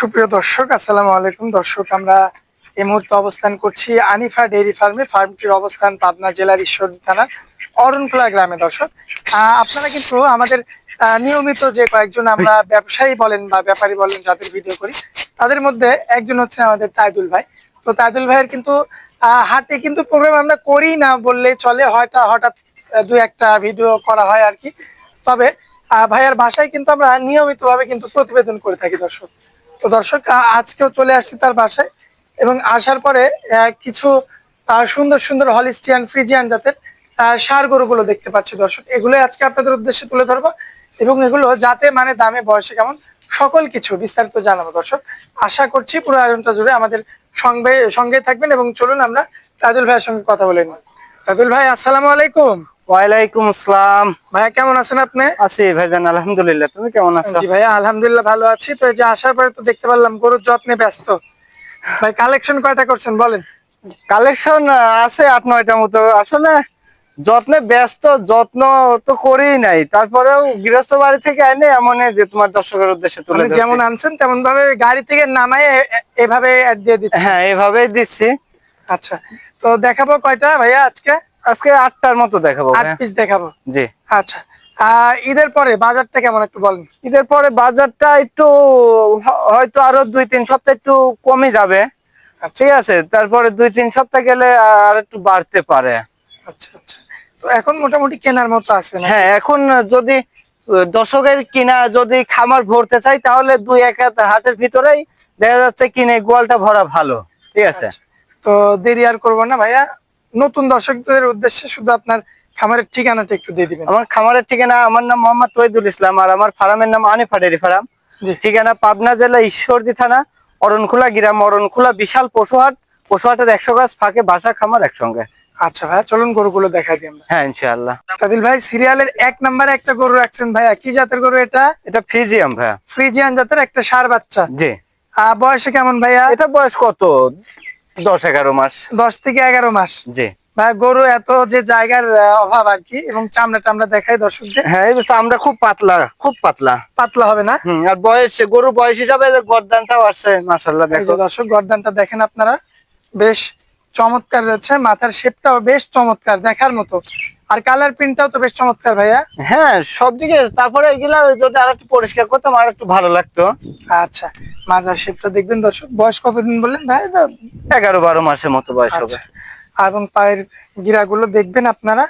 সুপ্রিয় দর্শক, আসসালামু আলাইকুম। দর্শক, আমরা এই মুহূর্তে অবস্থান করছি আনিফা ডেইরি ফার্মে। ফার্মটির অবস্থান পাবনা জেলার ঈশ্বরদী থানার অরণখোলা গ্রামে। দর্শক আপনারা কিন্তু আমাদের নিয়মিত যে কয়েকজন আমরা ব্যবসায়ী বলেন বা ব্যাপারী বলেন যাদের ভিডিও করি, তাদের মধ্যে একজন হচ্ছে আমাদের তাইদুল ভাই। তো তাইদুল ভাইয়ের কিন্তু হাটে কিন্তু প্রোগ্রাম আমরা করি না বললেই চলে, হয়তো হঠাৎ দু একটা ভিডিও করা হয় আর কি। তবে ভাইয়ার ভাষায় কিন্তু আমরা নিয়মিতভাবে কিন্তু প্রতিবেদন করে থাকি দর্শক। তো দর্শক আজকেও চলে আসছি তার বাসায় এবং আসার পরে কিছু সুন্দর সুন্দর হলিস্টিয়ান, ফ্রিজিয়ান জাতের ষাঁড় গরুগুলো দেখতে পাচ্ছি দর্শক। এগুলো আজকে আপনাদের উদ্দেশ্যে তুলে ধরবো এবং এগুলো যাতে মানে দামে, বয়সে কেমন, সকল কিছু বিস্তারিত জানাব দর্শক। আশা করছি পুরো আয়োজনটা জুড়ে আমাদের সঙ্গে সঙ্গে থাকবেন এবং চলুন আমরা তাজুল ভাইয়ের সঙ্গে কথা বলে নিই। তাজুল ভাই, আসসালামু আলাইকুম। ওয়ালাইকুম আসসালাম। ভাইয়া কেমন আছেন আপনি? আছি ভাইজান আলহামদুলিল্লাহ। তুমি কেমন আছো? জি ভাইয়া আলহামদুলিল্লাহ ভালো আছি। তো এই যে আসার পরে তো দেখতে পারলাম গরুর যত্নে ব্যস্ত। ভাই কালেকশন কয়টা করছেন বলেন? কালেকশন আছে আট নয়টা মতো। আসলে যত্নে ব্যস্ত যত্ন তো করেই নাই। তারপরেও গৃহস্থ বাড়ি থেকে এনে এমন যে তোমার দর্শকের উদ্দেশ্যে তুলে মানে যেমন আনছেন তেমন ভাবে গাড়ি থেকে এ- এভাবে দিয়ে দিচ্ছি হ্যাঁ এভাবেই দিচ্ছি। আচ্ছা তো দেখাবো কয়টা ভাইয়া আজকে? আজকে আটটার মতো দেখাবো আট পিস দেখাবো? জি। আচ্ছা। ঈদের পরে বাজারটা কেমন একটু বলেন? ঈদের পরে বাজারটা একটু হয়তো আরও দুই তিন সপ্তাহ একটু কমে যাবে। ঠিক আছে তারপরে দুই তিন সপ্তাহ গেলে আর একটু বাড়তে পারে। আচ্ছা আচ্ছা। তো এখন মোটামুটি কেনার মতো আছে না হ্যাঁ এখন যদি দর্শকের কিনা যদি খামার ভরতে চাই তাহলে দুই এক হাটের ভিতরেই দেখা যাচ্ছে কিনে গোয়ালটা ভরা ভালো। ঠিক আছে। আচ্ছা। তো দেরি আর করব না ভাইয়া। নতুন দর্শকদের উদ্দেশ্যে শুধু আপনার খামারের ঠিকানাটা একটু দিয়ে দিবেন। আমার খামারের ঠিকানা আমার নাম মোহাম্মদ তৈদুল ইসলাম আর আমার ফার্মের নাম আনিফা ডেরি ফার্ম। ঠিকানা পাবনা জেলা ঈশ্বরদী থানা অরণখোলা গ্রাম অরণখোলা বিশাল পশুহাট। পশুহাটের একশো গাছ ফাঁকে বাসা খামার একসঙ্গে। আচ্ছা ভাইয়া চলুন গরুগুলো দেখা দিই আমরা। হ্যাঁ ইনশাআল্লাহ। সাদিল ভাই সিরিয়ালের এক নম্বরে একটা গরু রাখছেন ভাইয়া। কি জাতের গরু এটা? এটা ফ্রিজিয়াম ভাইয়া। ফ্রিজিয়ান জাতের একটা সার বাচ্চা। জি। বয়সে কেমন ভাইয়া? এটা বয়স কত? দশ এগারো মাস। দশ থেকে এগারো মাস। জি। ভাই গরু এত যে জায়গার অভাব আর কি এবং চামড়া টামড়া দেখায় দর্শকদের। হ্যাঁ এই চামড়া খুব পাতলা খুব পাতলা। পাতলা হবে না? আর বয়স গরু বয়স হিসাবে যে গরদানটাও আসছে মাসাল্লাহ দেখো। দর্শক গরদানটা দেখেন আপনারা। বেশ চমৎকার রয়েছে মাথার শেপটাও বেশ চমৎকার দেখার মতো। আর কালার প্রিন্টটাও তো বেশ চমৎকার ভাইয়া। হ্যাঁ সব দিকে তারপরে এগুলা যদি আর একটু পরিষ্কার করতাম আর একটু ভালো লাগতো। আচ্ছা মাজার শেপটা দেখবেন দর্শক বয়স কতদিন বললেন ভাই? এগারো বারো মাসের মতো বয়স হবে। আচ্ছা এবং পায়ের গিরাগুলো দেখবেন আপনারা।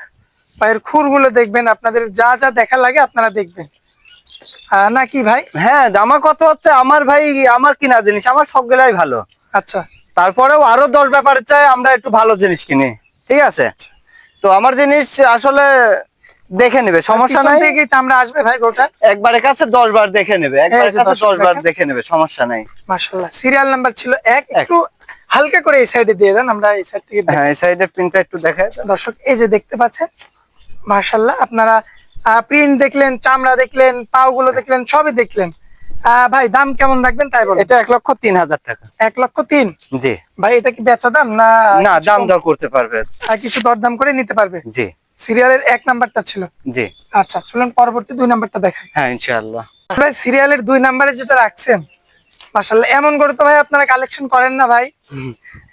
পায়ের খুরগুলো দেখবেন আপনাদের যা যা দেখা লাগে আপনারা দেখবেন। আহ, নাকি ভাই? হ্যাঁ আমার কথা হচ্ছে আমার ভাই আমার কিনা জিনিস আমার সবগুলাই ভালো। আচ্ছা। তারপরেও আরও দশ ব্যাপারে চাই আমরা একটু ভালো জিনিস কিনি। ঠিক আছে? তো আমার জিনিস আসলে দেখে নেবে সমস্যা নাই। চামড়া আসবে ভাই গোটা? একবারে কাছে দশ বার দেখে নেবে একবারে কাছে দর্শক দশ বার দেখে নেবে সমস্যা নাই। মাশাল্লাহ সিরিয়াল নাম্বার ছিল এক। একটু হালকা করে এই সাইডে দিয়ে দেন আমরা এই সাইড থেকে হ্যাঁ এই সাইডের প্রিন্টটা একটু দেখে দর্শক এই যে দেখতে পাচ্ছেন মাশাল্লাহ আপনারা প্রিন্ট দেখলেন চামড়া দেখলেন পাও গুলো দেখলেন সবই দেখলেন। ভাই দাম কেমন রাখবেন তাই বলেন? এটা এক লক্ষ তিন হাজার টাকা। এক লক্ষ তিন? জি। ভাই এটা কি বেচা দাম না না দাম দর করতে পারবে। কিছু দরদাম করে নিতে পারবে? জি। সিরিয়ালের এক নাম্বারটা ছিল? জি। আচ্ছা চলুন পরবর্তী দুই নাম্বারটা দেখাই। হ্যাঁ ইনশাআল্লাহ। ভাই সিরিয়ালের দুই নাম্বারে যেটা রাখছেন মাশাল্লাহ এমন করে তো ভাই আপনারা কালেকশন করেন না ভাই।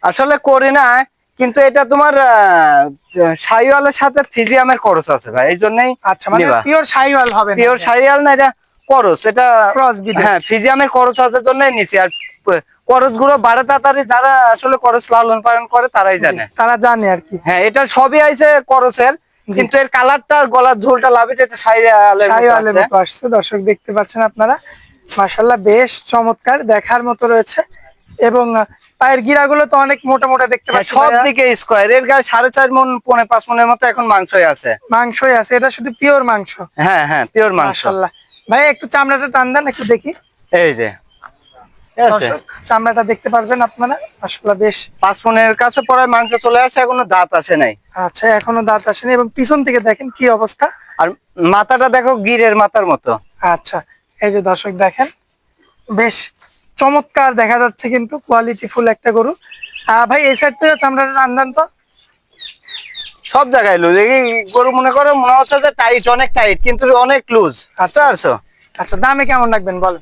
আসলে করি না কিন্তু এটা তোমার সাইওয়ালের সাথে ফিজিয়ামের খরচ আছে ভাই এই জন্যই আচ্ছা মানে পিওর সাইওয়াল হবে না পিওর সাইওয়াল না এটা খরচ এটা হ্যাঁ ফিজিয়ামের খরচ আছে জন্যই নিছি। আর খরচগুলো বাড়ে তাড়াতাড়ি যারা আসলে খরচ লালন পালন করে তারাই জানে। তারা জানে আর কি। হ্যাঁ এটা সবই আইছে খরচের কিন্তু এর কালারটা আর গলার ঝোলটা লাভিটা এটা আসছে। দর্শক দেখতে পাচ্ছেন আপনারা মাশাল্লাহ বেশ চমৎকার দেখার মতো রয়েছে। এবং পায়ের গিরাগুলো তো অনেক মোটা মোটা দেখতে পাচ্ছি সব দিকে স্কোয়ার এর গায়ে সাড়ে চার মন পৌনে পাঁচ মনের মতো এখন মাংসই আছে। মাংসই আছে। এটা শুধু পিওর মাংস। হ্যাঁ হ্যাঁ পিওর মাংস। মাশাল্লাহ ভাই একটু চামড়াটা টান দেন একটু দেখি। এই যে। চামড়াটা দেখতে পারবেন আপনারা। মাশাল্লাহ বেশ। পাঁচ মনের কাছে পড়ায় মাংস চলে আসছে এখনও দাঁত আসে নাই। আচ্ছা এখনও দাঁত আসেনি এবং পিছন থেকে দেখেন কি অবস্থা। আর মাথাটা দেখো গিরের মাথার মতো। আচ্ছা এই যে দর্শক দেখেন বেশ চমৎকার দেখা যাচ্ছে কিন্তু কোয়ালিটি ফুল একটা গরু। ভাই এই সাইড থেকে চামড়াটা টান দেন তো। সব জায়গায় লুজ এই গরু মনে করো মনে হচ্ছে যে টাইট অনেক টাইট কিন্তু অনেক লুজ আচ্ছা। পারছ? আচ্ছা দামে কেমন রাখবেন বলেন?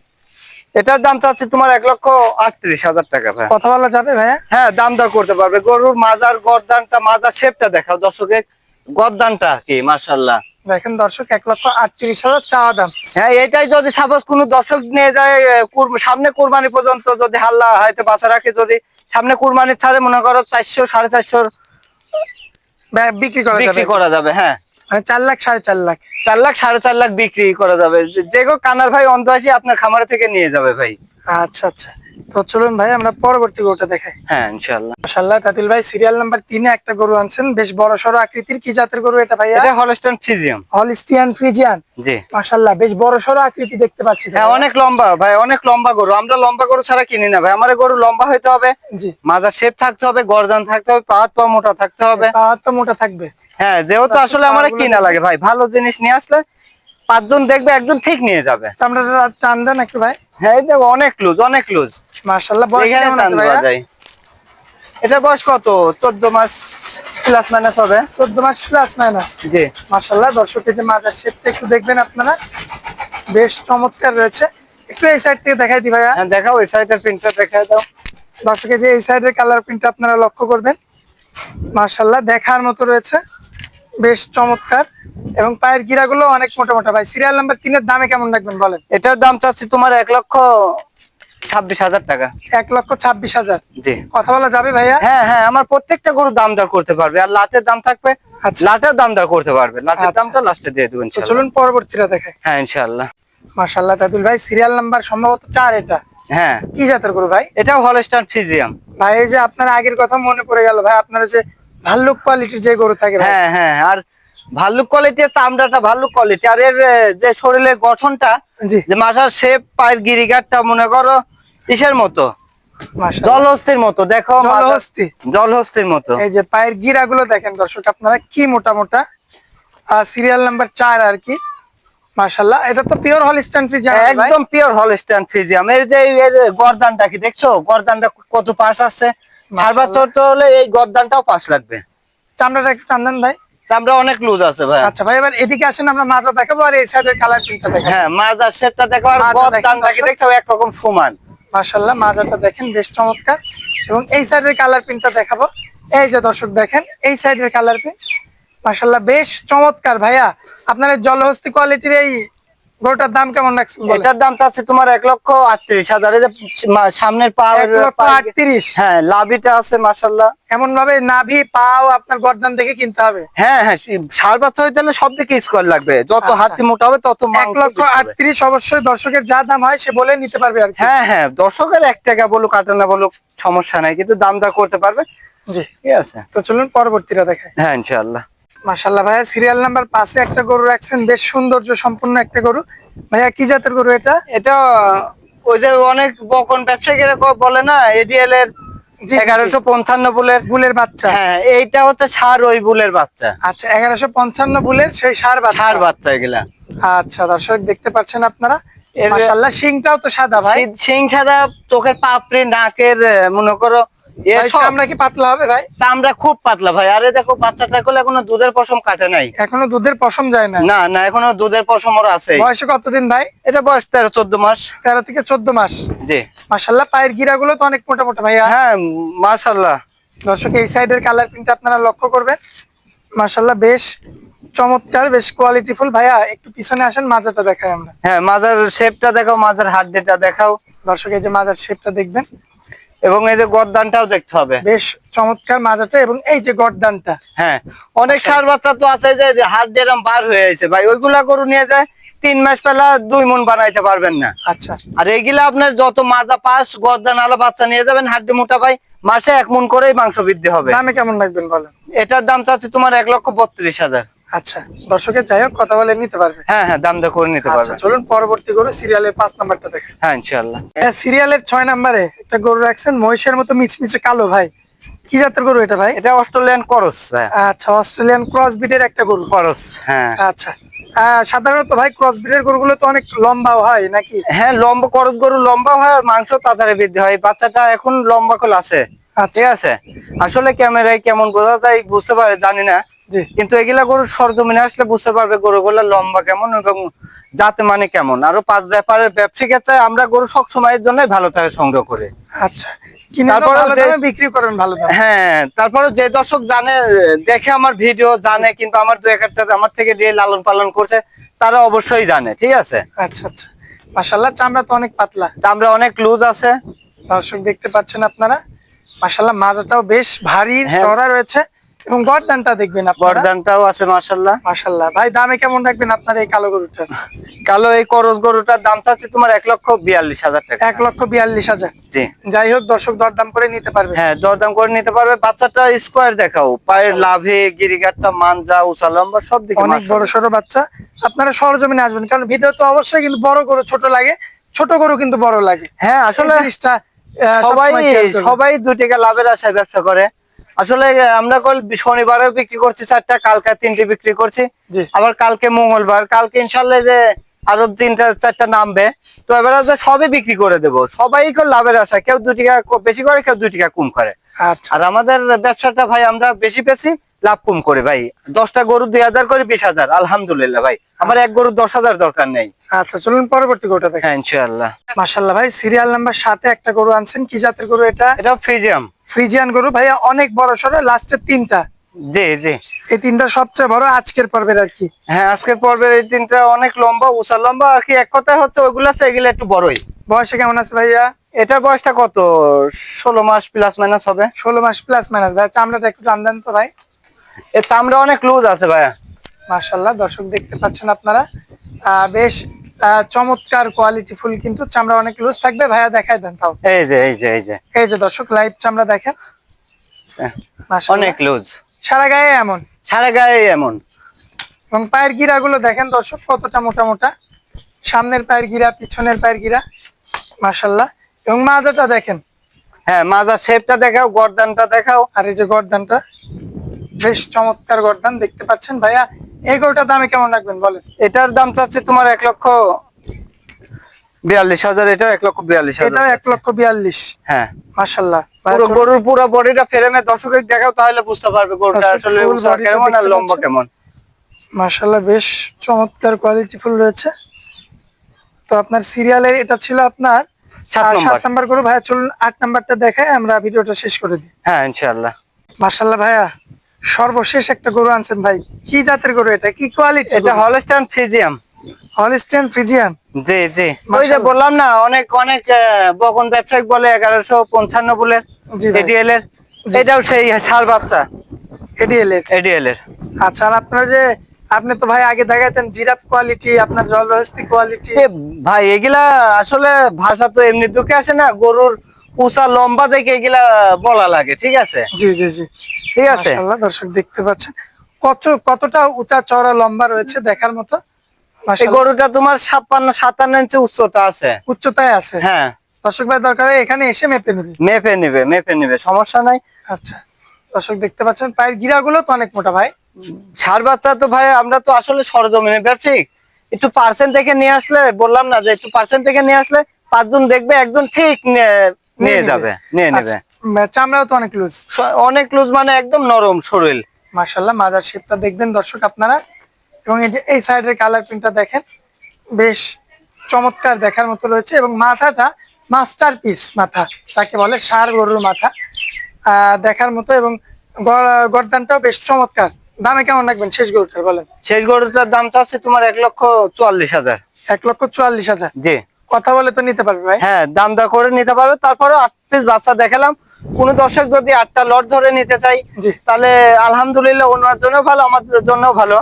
এটার দাম চাচ্ছি তোমার এক লক্ষ আটত্রিশ হাজার টাকা ভাই কথা বলা যাবে ভাইয়া? হ্যাঁ দাম দর করতে পারবে। গরুর মাজার গরদানটা মাজার শেপটা দেখাও। দর্শকের গরদানটা কি মার্শাল্লাহ দেখেন দর্শক এক লক্ষ আটত্রিশ হাজার চাওয়া দাম। হ্যাঁ এটাই যদি সাপোজ কোনো দর্শক নিয়ে যায় সামনে কুরবানি পর্যন্ত যদি হাল্লা হয়তো বাচ্চা রাখে যদি সামনে কুরবানি ছাড়ে মনে করো চারশো সাড়ে চারশো ব্যা- বিক্রি করা যাবে। বিক্রি করা যাবে হ্যাঁ। মানে চার লাখ সাড়ে চার লাখ। চার লাখ সাড়ে চার লাখ বিক্রি করা যাবে। যে- যে কানার ভাই অন্ধ আসি আপনার খামারে থেকে নিয়ে যাবে ভাই। আচ্ছা আচ্ছা। তো চলুন ভাই আমরা পরবর্তী গরুটা দেখাই। হ্যাঁ ইনশাল্লাহ মাশাল্লাহ তাতিল ভাই সিরিয়াল নাম্বার তিনে একটা গরু আনছেন বেশ বড় সড়ো আকৃতির। কি জাতের গরু এটা ভাইয়া? এটা হলিস্টিয়ান ফ্রিজিয়ান জি। মাশাল্লাহ বেশ বড় সড়ো আকৃতি দেখতে পাচ্ছি হ্যাঁ অনেক লম্বা ভাই অনেক লম্বা গরু। আমরা লম্বা গরু ছাড়া কিনি না ভাই। আমার গরু লম্বা হইতে হবে জি। মাজার শেপ থাকতে হবে গরদান থাকতে হবে পা পা মোটা থাকতে হবে। পা তো মোটা থাকবে। হ্যাঁ যেহেতু আসলে আমার কিনা লাগে ভাই ভালো জিনিস নিয়ে আসলে পাঁচজন দেখবে একজন ঠিক নিয়ে যাবে। আমরা টান দেন একটু ভাই। হ্যাঁ দেখো অনেক লুজ অনেক লুজ মাশাল্লাহ বয়স কেমন আছে যায়। এটা বয়স কত? চোদ্দ মাস প্লাস মাইনাস হবে। চোদ্দ মাস প্লাস মাইনাস জি। মাশাল্লাহ দর্শকের যে মাজার শেপটা একটু দেখবেন আপনারা। বেশ চমৎকার রয়েছে। একটু এই সাইড থেকে দেখাই দি ভাইয়া। হ্যাঁ দেখাও ওই সাইডের প্রিন্টটা দেখায় দাও। দর্শকের যে এই সাইডের কালার প্রিন্টটা আপনারা লক্ষ্য করবেন। মাশাল্লাহ দেখার মতো রয়েছে। বেশ চমৎকার। এবং পায়ের গিরাগুলো অনেক মোটা মোটা। ভাই সিরিয়াল নাম্বার তিনের দামে কেমন রাখবেন বলেন? এটার দাম চাচ্ছি তোমার এক লক্ষ ছাব্বিশ হাজার টাকা। এক লক্ষ ছাব্বিশ হাজার? জি। কথা বলা যাবে ভাইয়া? হ্যাঁ হ্যাঁ আমার প্রত্যেকটা গরু দাম দর করতে পারবে। আর লাটের দাম থাকবে আচ্ছা। লাটের দাম দর করতে পারবে। লাটের আচ্ছা। দামটা লাস্টে দিয়ে দেবেন চলুন পরবর্তীটা দেখাই হ্যাঁ ইনশাল্লাহ মাশাল্লাহ তাদুল ভাই সিরিয়াল নাম্বার সম্ভবত চার এটা। হ্যাঁ। কি জাতের গরু ভাই? ফিজিয়াম ভাই এই যে আপনার আগের কথা মনে পড়ে গেল ভাই আপনারা যে ভাল্লুক কোয়ালিটির যে গরু থাকে হ্যাঁ হ্যাঁ আর ভাল্লুক কোয়ালিটি চামড়াটা ভাল্লুক কোয়ালিটি আর এর যে শরীরের গঠনটা যে মাথার শেপ পায়ের গিরিগারটা মনে করো ইসের মতো? জলহস্তির মতো দেখো জলহস্তি। জলহস্তির মতো। এই যে পায়ের গিরাগুলো দেখেন দর্শক আপনারা কি মোটা মোটা? আর সিরিয়াল নাম্বার চার আর কি। মাশাল্লাহ এটা তো পিওর হলিস্টান ফ্রিজিয়াম একদম পিওর হলস্টাইন ফ্রিজিয়াম এর যে এর গর্দানটা কি দেখছ? গর্দানটা কত পাশ আসছে? চার বছর তো হলে এই গর্দানটাও পাশ লাগবে। চামড়াটা একটু টান দেন ভাই। চামড়া অনেক লুজ আছে ভাই। আচ্ছা ভাই এবার এদিকে আসেন আমরা মাজা দেখাবো আর এই সাইডের কালার প্রিন্টটা দেখাবো। হ্যাঁ মাজার শেপটা দেখো আর মাজা দেখেন গর্দানটা কি একরকম সমান মাশাল্লাহ মাজাটা দেখেন বেশ চমৎকার। এবং এই সাইডের কালার প্রিন্টটা দেখাবো। এই যে দর্শক দেখেন এই সাইডের কালার প্রিন্ট মাশাল্লাহ বেশ চমৎকার ভাইয়া। আপনার জলহস্তি কোয়ালিটির এই গরুটার দাম কেমন বলেন? এটার দাম চাচ্ছে তোমার এক লক্ষ আটত্রিশ হাজার। সামনের পা আটত্রিশ। হ্যাঁ লাভিটা আছে মাসাল্লাহ এমন ভাবে নাভি পাও আপনার গর্দান দেখে কিনতে হবে? হ্যাঁ হ্যাঁ সার বাচ্চা হইতে হলে সব দিকে স্কোয়ার লাগবে। যত আচ্ছা। হাতি মোটা হবে তত এক লক্ষ আটত্রিশ অবশ্যই দর্শকের যা দাম হয় সে বলে নিতে পারবে আর কি। হ্যাঁ হ্যাঁ দর্শকের এক টাকা বলুক আট বলুক সমস্যা নাই কিন্তু দাম দর করতে পারবে। জি। ঠিক আছে। তো চলুন পরবর্তীটা দেখায় হ্যাঁ ইনশাআল্লাহ। মাশাল্লাহ ভাইয়া সিরিয়াল নাম্বার পাঁচে একটা গরু রাখছেন বেশ সৌন্দর্য সম্পূর্ণ একটা গরু। ভাইয়া কি জাতের গরু এটা? এটা ওই যে অনেক বকন ব্যবসায়ীরা বলে না এডিএল এর এগারোশো পঞ্চান্ন বুলের। বুলের বাচ্চা। হ্যাঁ এইটা হচ্ছে সার ওই বুলের বাচ্চা। আচ্ছা এগারোশো পঞ্চান্ন বুলের সেই সার বাচ্চা। সার বাচ্চা এগুলা। আচ্ছা দর্শক দেখতে পাচ্ছেন আপনারা। তো সাদা ভাই। শি- শিং সাদা চোখের পাপড়ি নাকের মনে করো চামড়া কি পাতলা হবে ভাই? চামড়া খুব পাতলা ভাই। আরে দেখো বাচ্চাটা করলে এখনও দুধের পশম কাটে নাই। এখনও দুধের পশম যায় না? না না এখনও দুধের পশম ওর আছে। বয়সে কতদিন ভাই? এটা বয়স তেরো চোদ্দ মাস। তেরো থেকে চোদ্দ মাস। জি। পায়ের গিরাগুলো তো অনেক মোটা মোটা ভাইয়া। হ্যাঁ দর্শক এই সাইডের কালার প্রিন্ট আপনারা লক্ষ্য করবেন। মাশাল্লাহ বেশ চমৎকার বেশ কোয়ালিটিফুল ভাইয়া। একটু পিছনে আসেন মাজারটা দেখাই আমরা। হ্যাঁ মাজার শেপটা দেখাও মাজার হাড্ডিটা দেখাও। দর্শক এই যে মাজার শেপটা দেখবেন। এবং এই যে গরদানটাও দেখতে হবে। বেশ চমৎকার মাজাটা এবং এই যে গর্দানটা। হ্যাঁ। অনেক সার বাচ্চা তো আছে যে হাত ডেরাম বার হয়ে আছে ভাই ওইগুলা গরু নিয়ে যায় তিন মাস পেলা দুই মন বানাইতে পারবেন না। আচ্ছা। আর এইগুলা আপনার যত মাজা পাস গর্দান আলো বাচ্চা নিয়ে যাবেন হাড্ডি মোটা ভাই মাসে এক মন করেই মাংস বৃদ্ধি হবে। দামে কেমন রাখবেন বলেন? এটার দাম চাচ্ছে তোমার এক লক্ষ বত্রিশ হাজার। আচ্ছা দর্শকের যাই হোক কথা বলে নিতে পারবে। হ্যাঁ হ্যাঁ দাম দা করে নিতে আচ্ছা পারবে। চলুন পরবর্তী গরু সিরিয়ালের পাঁচ নাম্বারটা দেখেন। হ্যাঁ ইনশাল্লাহ সিরিয়ালের ছয় নাম্বারে একটা গরু রাখছেন মহিষের মতো মিচমিচে কালো ভাই। কি জাতের গরু এটা ভাই? এটা অস্ট্রেলিয়ান করস ভাই। আচ্ছা অস্ট্রেলিয়ান ক্রস ব্রিডের একটা গরু। করস হ্যাঁ। আচ্ছা সাধারণত ভাই ক্রস বিটের গরুগুলো তো অনেক লম্বা হয় নাকি? হ্যাঁ লম্বা করস গরু লম্বা হয় আর মাংস তাড়াতাড়ি বৃদ্ধি হয়। বাচ্চাটা এখন লম্বা কল আছে। ঠিক আছে? আসলে ক্যামেরায় কেমন বোঝা যায় বুঝতে পারে জানি না। কিন্তু এগুলা গরুর সরজমিনে আসলে বুঝতে পারবে গরুগুলা লম্বা কেমন এবং জাতে মানে কেমন। আরও পাঁচ ব্যাপারের ব্যবসায়িকের চাই আমরা গরু সব সময়ের জন্য ভালো থাকে সংগ্রহ করে। আচ্ছা। বিক্রি করেন ভালো হ্যাঁ তারপরে যে দর্শক জানে দেখে আমার ভিডিও জানে কিন্তু আমার দু একটা আমার থেকে দিয়ে লালন পালন করছে তারা অবশ্যই জানে ঠিক আছে? আচ্ছা আচ্ছা। চামড়া তো অনেক পাতলা। আমরা অনেক লুজ আছে। দর্শক দেখতে পাচ্ছেন আপনারা। মাশাল্লাহ মাজাটাও বেশ ভারী হ্যাঁ। চড়া রয়েছে এবং গরদানটা দেখবেন আপনারা। বরদানটাও আছে মার্শাল্লাহ মাশাল্লাহ ভাই দামে কেমন রাখবেন আপনার এই কালো গরুটা? কালো এই করজ গরুটার দাম চাচ্ছে তোমার এক লক্ষ বিয়াল্লিশ হাজার টাকা। এক লক্ষ বিয়াল্লিশ হাজার। জি। যাই হোক দর্শক দরদাম করে নিতে পারবে। হ্যাঁ দরদাম করে নিতে পারবে। বাচ্চাটা স্কোয়ার দেখাও। পায়ের লাভে গিরিগাটটা মানজা উঁচা লম্বা সব দিকে অনেক বড়। সড়ো বাচ্চা। আপনারা সরজমিনে আসবেন কারণ ভিডিও তো অবশ্যই কিন্তু বড় গরু ছোট লাগে ছোট গরু কিন্তু বড় লাগে। হ্যাঁ আসলে জিনিসটা সবাই সবাই দুই টাকা লাভের আশায় ব্যবসা করে। আসলে আমরা কল শনিবারেও বিক্রি করছি চারটা কালকে তিনটে বিক্রি করছি। আবার কালকে মঙ্গলবার। কালকে ইনশাল্লাহ যে আরও তিনটা চারটা নামবে। তো এবারে সবই বিক্রি করে দেবো। সবাই লাভের আশা কেউ দুই টাকা বেশি করে কেউ দুই টাকা কম করে। আচ্ছা। আর আমাদের ব্যবসাটা ভাই আমরা বেশি বেশি লাভ কম করে ভাই। দশটা গরু দুই হাজার করে বিশ হাজার। আলহামদুলিল্লাহ ভাই। আমার এক গরু দশ হাজার দরকার নেই। আচ্ছা চলুন পরবর্তী গরুটা দেখেন হ্যাঁ ইনশাল্লাহ মাশাল্লাহ ভাই সিরিয়াল নাম্বার সাথে একটা গরু আনছেন। কি জাতের গরু এটা? এটা ফ্রিজিয়াম ফ্রিজিয়ান গরু। ভাইয়া অনেক বড় সড়ো লাস্টের তিনটা। জি জি। এই তিনটা সবচেয়ে বড় আজকের পর্বের আর কি। হ্যাঁ আজকের পর্বের এই তিনটা অনেক লম্বা উঁচা লম্বা। আর কি এক কথায় হচ্ছে ওইগুলো আছে এগুলো একটু বড়ই। বয়সে কেমন আছে ভাইয়া? এটার বয়সটা কত? ষোলো মাস প্লাস মাইনাস হবে। ষোলো মাস প্লাস মাইনাস ভাই চামড়াটা একটু টান দেন তো ভাই। এর চামড়া অনেক লুজ আছে ভাইয়া। মাশাল্লাহ দর্শক দেখতে পাচ্ছেন আপনারা। বেশ চমৎকার কোয়ালিটি ফুল কিন্তু চামড়া অনেক লুজ থাকবে। ভাইয়া দেখাই দেন তাও। এই যে এই যে এই যে। এই যে দর্শক লাইভ চামড়া দেখেন। মাশাআল্লাহ। অনেক লুজ সারা গায়ে এমন? সারা গায়ে এমন। এবং পায়ের গিরা গুলো দেখেন দর্শক কতটা মোটা মোটা। সামনের পায়ের গিরা পিছনের পায়ের গিরা। মাশাল্লাহ এবং মাজাটা দেখেন। হ্যাঁ মাজার শেপটা দেখাও গর্দানটা দেখাও। আর এই যে গর্দানটা। বেশ চমৎকার গর্দান দেখতে পাচ্ছেন। ভাইয়া এই গরুটার দামে কেমন রাখবেন বলেন? এটার দাম চাচ্ছে তোমার এক লক্ষ বিয়াল্লিশ হাজার এটাও এক লক্ষ বিয়াল্লিশ এটাও এক লক্ষ বিয়াল্লিশ। হ্যাঁ। মাশাল্লাহ পুরো গরুর পুরো বডিটা ফ্রেমে দর্শকের দেখাও তাহলে বুঝতে পারবে গরুটা আসলে কেমন আর লম্বা কেমন। বেশ চমৎকার কোয়ালিটি ফুল রয়েছে। তো আপনার সিরিয়ালে এটা ছিল আপনার সাত নম্বর। গরু। ভাইয়া চলুন আট নাম্বারটা দেখায় আমরা ভিডিওটা শেষ করে দিই। হ্যাঁ ইনশাল্লাহ মাশাল্লাহ ভাইয়া। সর্বশেষ একটা গরু আনছেন ভাই। কি জাতের গরু এটা? কি কোয়ালিটি এটা হলস্টাইন ফিজিয়াম হলিস্টেন ফ্রিজিয়ান জি জি। ওই যে বললাম না অনেক অনেক বকন ব্যবসায়িক বলে এগারোশো পঞ্চান্ন বলে এডিএল এর। এটাও সেই সার বাচ্চা। এডিএল এর? এডিএল এর। আচ্ছা আর আপনার যে আপনি তো ভাই আগে দেখাতেন জিরাফ কোয়ালিটি আপনার জলহস্তি কোয়ালিটি ভাই এগুলা আসলে ভাষা তো এমনি দুঃখে আসে না গরুর উঁচা লম্বা দেখে এগুলা বলা লাগে ঠিক আছে? জি জি জি। ঠিক আছে? দর্শক দেখতে পাচ্ছেন। কত কতটা উঁচা চওড়া লম্বা রয়েছে দেখার মতো? এই গরুটা তোমার ছাপ্পান্ন সাতান্ন ইঞ্চি উচ্চতা আছে। উচ্চতায় আছে? হ্যাঁ। দর্শক ভাই দরকার এখানে এসে মেপে নেবে। মেপে নিবে মেপে নিবে সমস্যা নাই। আচ্ছা। দর্শক দেখতে পাচ্ছেন পায়ের গিরাগুলো তো অনেক মোটা ভাই। সার বাচ্চা তো ভাই আমরা তো আসলে সরজমিনে ব্যবসায়িক একটু পার্সেন্ট থেকে নিয়ে আসলে বললাম না যে একটু পার্সেন্ট থেকে নিয়ে আসলে পাঁচজন দেখবে একজন ঠিক নিয়ে- যাবে নিয়ে নেবে। আচ্ছা, চামড়াও তো অনেক লুজ অনেক লুজ মানে একদম নরম শরীর। মাশাল্লাহ মাজার শেপটা দেখবেন দর্শক আপনারা। এবং এই যে এই সাইডের কালার প্রিন্টটা দেখেন বেশ চমৎকার দেখার মতো রয়েছে। এবং মাথাটা মাস্টার পিস মাথা যাকে বলে সার গরুর মাথা দেখার মতো। এবং গর্দানটাও বেশ চমৎকার। দামে কেমন রাখবেন শেষ গরুটার বলেন? শেষ গরুটার দাম চাচ্ছে তোমার এক লক্ষ চুয়াল্লিশ হাজার। এক লক্ষ চুয়াল্লিশ হাজার। জি। কথা বলে তো নিতে পারবে ভাই। হ্যাঁ দাম দা করে নিতে পারবে। তারপরে আট পিস বাচ্চা দেখালাম। কোন দর্শক যদি আটটা লট ধরে নিতে চাই তাহলে আলহামদুলিল্লাহ ওনার জন্য ভালো আমাদের জন্য ভালো।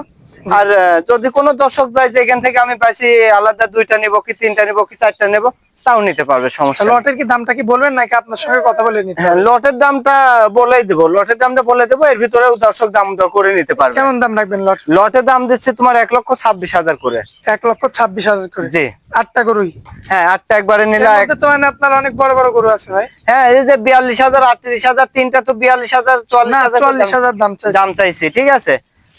আর যদি কোনো দর্শক যায় যে এখান থেকে আমি পাইছি আলাদা দুইটা নেব কি তিনটা নেব কি চারটা নেব তাও নিতে পারবে সমস্যা লটের কি দামটা কি বলবেন নাকি আপনার সঙ্গে কথা বলে নিতে হ্যাঁ লটের দামটা বলেই দেবো লটের দামটা বলে দেবো এর ভিতরে দর্শক দাম দর করে নিতে পারবে। কেমন দাম রাখবেন লট? লটের দাম দিচ্ছে তোমার এক লক্ষ ছাব্বিশ হাজার করে। এক লক্ষ ছাব্বিশ হাজার করে। জি। আটটা গরুই? হ্যাঁ আটটা একবারে নিলে তো মানে আপনার অনেক বড় বড় গরু আছে ভাই। হ্যাঁ এই যে বিয়াল্লিশ হাজার আটত্রিশ হাজার তিনটা তো বিয়াল্লিশ হাজার চুয়াল্লিশ হাজার চুয়াল্লিশ দাম- হাজার দাম চাইছি ঠিক আছে?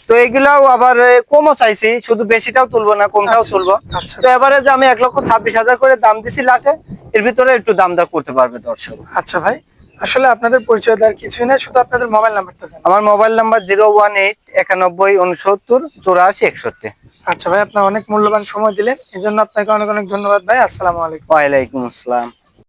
তো এগুলাও আবার কমও চাইছি শুধু বেশিটাও তুলবো না কমটাও আচ্ছা, তুলবো। আচ্ছা। তো এবারে যে আমি এক লক্ষ ছাব্বিশ হাজার করে দাম দিছি লাটে এর ভিতরে একটু দাম দর করতে পারবে দর্শক। আচ্ছা ভাই আসলে আপনাদের পরিচয় দেওয়ার কিছুই নাই শুধু আপনাদের মোবাইল নাম্বারটা দেন। আমার mobile number zero one eight একানব্বই উনসত্তর চৌরাশি একষট্টি। আচ্ছা ভাই আপনার অনেক মূল্যবান সময় দিলেন এই জন্য আপনাকে অনেক অনেক ধন্যবাদ ভাই আসসালামু আলাইকুম। ওয়ালাইকুম আসসালাম।